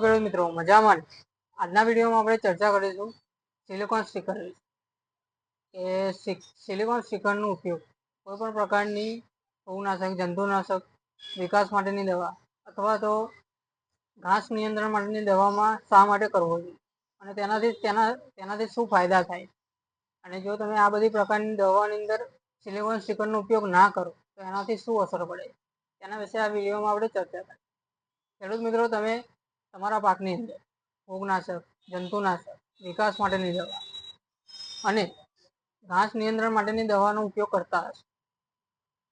છો મિત્રો, મજામાં આજના વિડીયોમાં આપણે ચર્ચા કરીશું સિલિકોન સ્ટીકર એ સિલિકોન સ્ટીકરનો ઉપયોગ કોઈ પણ પ્રકારની ફૂગનાશક, જંતુનાશક વિકાસ માટેની દવા અથવા તો ઘાસ નિયંત્રણ માટેની દવામાં શા માટે કરવો જોઈએ અને તેનાથી, તેના, તેનાથી શું ફાયદા થાય? અને જો તમે આ બધી પ્રકારની દવાની અંદર સિલિકોન સ્ટીકરનો ઉપયોગ ના કરો, તો એનાથી શું અસર પડે? તેના વિશે આ વિડીયોમાં આપણે ચર્ચા કરીએ ખેડૂત મિત્રો, તમે તમારા પાકની અંદર ફૂગનાશક જંતુનાશક, વિકાસ માટેની દવા અને ઘાસ નિયંત્રણ માટેની દવાનો ઉપયોગ કરતા હશો.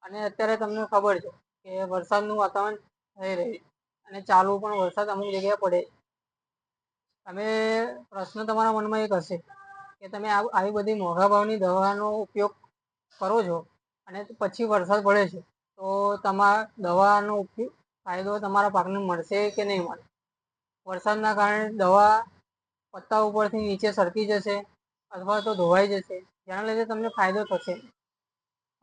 અને અત્યારે તમને ખબર છે કે વરસાદનું વાતાવરણ થઈ રહ્યું અને ચાલુ પણ વરસાદ અમુક જગ્યાએ પડે તમે પ્રશ્ન તમારા મનમાં એક હશે કે તમે આવી બધી મોંઘા ભાવની દવાનો ઉપયોગ કરો છો અને પછી વરસાદ પડે છે તો તમારા દવાનો ઉપયોગ ફાયદો તમારા પાકને મળશે કે નહીં મળે? વરસાદના કારણે દવા પત્તા ઉપરથી નીચે સરકી જશે અથવા તો ધોવાઈ જશે. જેના લીધે તમને ફાયદો થશે.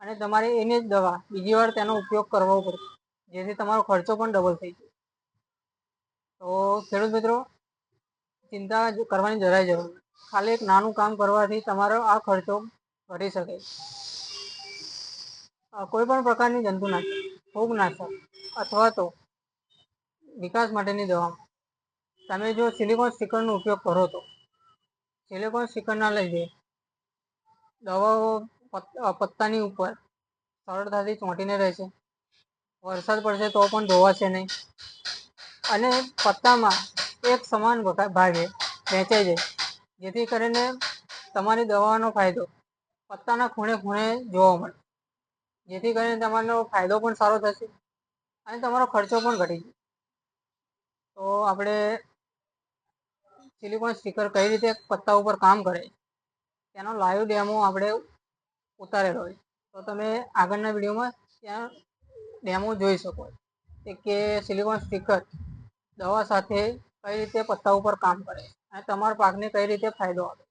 અને તમારે એને જ દવા બીજી વાર તેનો ઉપયોગ કરવો પડશે. જેથી તમારો ખર્ચો પણ ડબલ થઈ જાય. તો ખેડૂત મિત્રો, ચિંતા કરવાની જરાય જરૂર ખાલી એક નાનું કામ કરવાથી તમારો આ ખર્ચો ઘટી શકે. કોઈ પણ પ્રકારની જંતુનાશક, ફૂગનાશક અથવા તો વિકાસ માટેની દવા તમે જો સિલિકોન સ્ટીકરનો ઉપયોગ કરો તો. સિલિકોન સ્ટીકરના લીધે દવાઓ પત્તાની ઉપર સરળતાથી ચોંટીને રહેશે વરસાદ પડશે તો પણ ધોવાશે નહીં. અને પત્તામાં એક સમાન ભાગે વહેંચાઈ જાય. જેથી કરીને તમારી દવાનો ફાયદો પત્તાના ખૂણે ખૂણે જોવા મળે. જેથી કરીને તમારો ફાયદો પણ સારો થશે અને તમારો ખર્ચો પણ ઘટી જશે તો આપણે સિલિકોન સ્ટીકર કઈ રીતે પત્તા ઉપર કામ કરે, તેનો લાઈવ ડેમો આપણે ઉતારેલો હોય. તો તમે આગળના વિડીયોમાં ત્યાં ડેમો જોઈ શકો. કે સિલિકોન સ્ટીકર દવા સાથે કઈ રીતે પત્તા ઉપર કામ કરે અને તમારા પાકને કઈ રીતે ફાયદો આપે.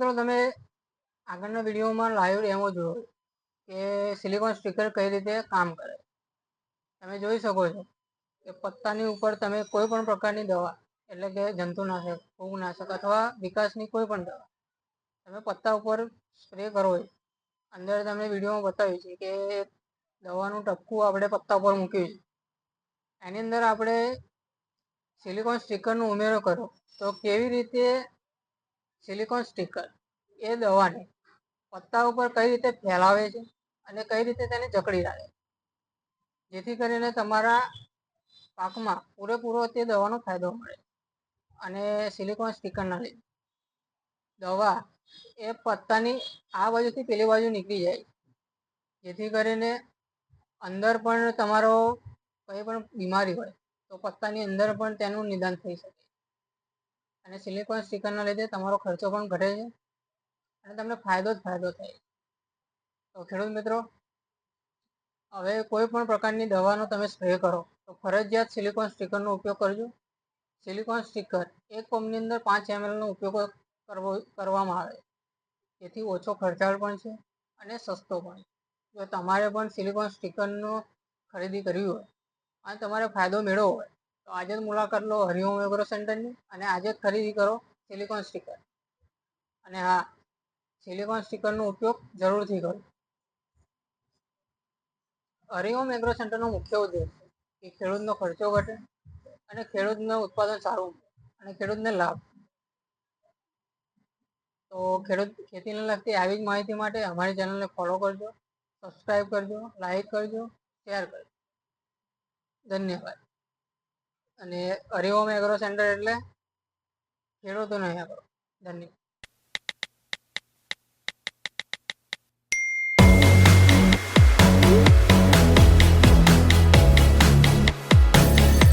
મિત્રો, તમે આગળના વિડીયોમાં લાઈવ ડેમો જોયો કે સિલિકોન સ્ટીકર કઈ રીતે કામ કરે. તમે જોઈ શકો છો કે પત્તાની ઉપર તમે કોઈ પણ પ્રકારની દવા, એટલે કે જંતુનાશક, ફૂગનાશક અથવા વિકાસની કોઈ પણ દવા, તમે પત્તા ઉપર સ્પ્રે કરો અંદર તમને વિડીયોમાં બતાવ્યું છે કે દવાનું ટપકું આપણે પત્તા ઉપર મૂક્યું છે. એની અંદર આપણે સિલિકોન સ્ટીકરનો ઉમેરો કરો તો કેવી રીતે સિલિકોન સ્ટીકર એ દવાને પત્તા ઉપર કઈ રીતે ફેલાવે છે અને કઈ રીતે તેને જકડી રાખે જેથી કરીને તમારા પાકમાં પૂરેપૂરો તે દવાનો ફાયદો મળે અને સિલિકોન સ્ટીકરના લીધે. દવા એ પત્તાની આ બાજુથી પેલી બાજુ નીકળી જાય. જેથી કરીને અંદર પણ તમારો કંઈ પણ બીમારી હોય તો પત્તાની અંદર પણ તેનું નિદાન થઈ શકે. અને સિલિકોન સ્ટીકરના લીધે તમારો ખર્ચો પણ ઘટે છે. અને તમને ફાયદો જ ફાયદો થાય તો ખેડૂત મિત્રો, હવે કોઈ પણ પ્રકારની દવાનો તમે સ્પ્રે કરો, તો ફરજિયાત સિલિકોન સ્ટીકરનો ઉપયોગ કરજો. સિલિકોન સ્ટીકર એક પંપની અંદર પાંચ એમએલનો ઉપયોગ કરવો, કરવામાં આવે. જેથી ઓછો ખર્ચાળ પણ છે અને સસ્તો પણ જો તમારે પણ સિલિકોન સ્ટીકરનો ખરીદી કરવી હોય અને તમારે ફાયદો મેળવવો હોય તો આજે જ મુલાકાત લો હરિઓમ એગ્રો સેન્ટરની અને આજે જ ખરીદી કરો સિલિકોન સ્ટીકર. અને હા, સિલિકોન સ્ટીકરનો ઉપયોગ જરૂરથી કરો. હરિઓમ એગ્રો સેન્ટરનો મુખ્ય ઉદ્દેશ કે ખેડૂતનો ખર્ચો ઘટે અને ખેડૂતનું ઉત્પાદન સારું અને ખેડૂતને લાભ. તો ખેડૂત ખેતીને લગતી આવી જ માહિતી માટે અમારી ચેનલને ફોલો કરજો સબસ્ક્રાઈબ કરજો લાઈક કરજો શેર કરજો. ધન્યવાદ. અને હરિઓમ એગ્રો સેન્ટર એટલે ખેડૂતોનો ધન્યવાદ.